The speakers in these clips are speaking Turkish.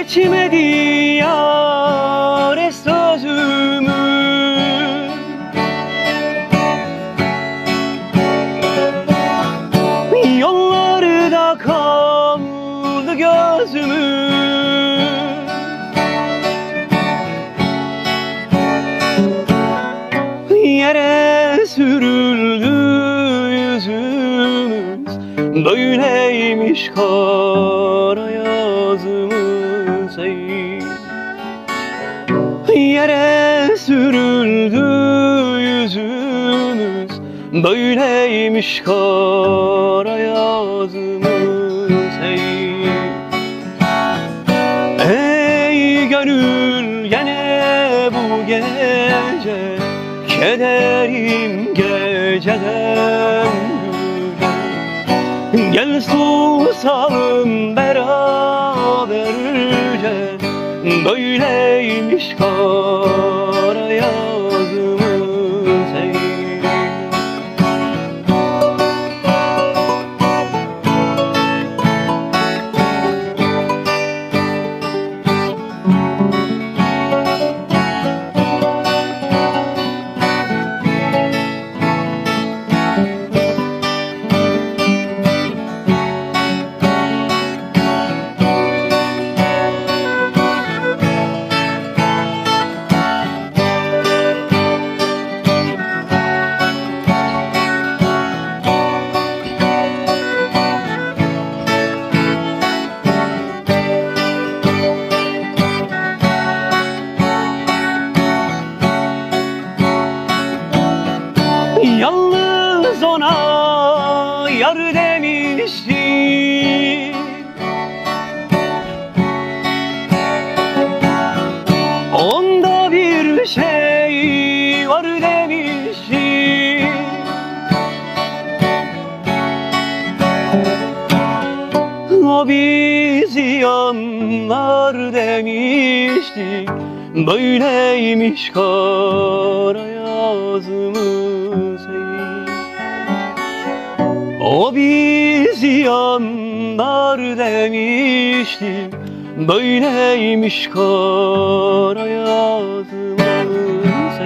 Seçmedi yâre sözümü. Yollarda kaldı gözümü. Yere sürüldü yüzümüz. Böyleymiş karaya Yere sürüldü yüzümüz Böyleymiş kara yazımız ey. Ey gönül gene bu gece Kederim geceden. Gel susalım beraberce Böyleymiş kara yar demiştim Onda bir şey var demiştim O bizi yanlar demiştik Böyleymiş kara yazımız O bizi yanlar demiştik Böyleymiş kara yazımız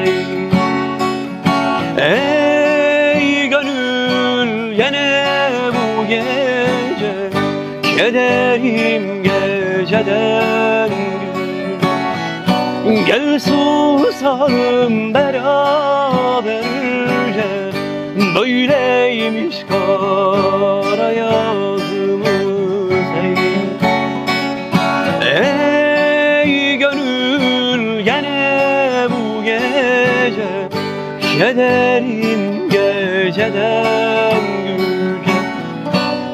ey Ey gönül yine bu gece Kederim geceden gün. Gel susalım beraberce Böyleymiş kara yazımız ey Ey gönül gene bu gece Kederim geceden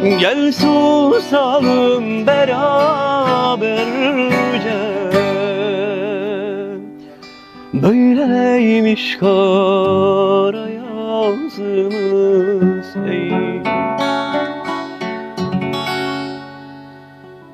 güce Gel susalım beraberce. Böyleymiş kara yazımız ey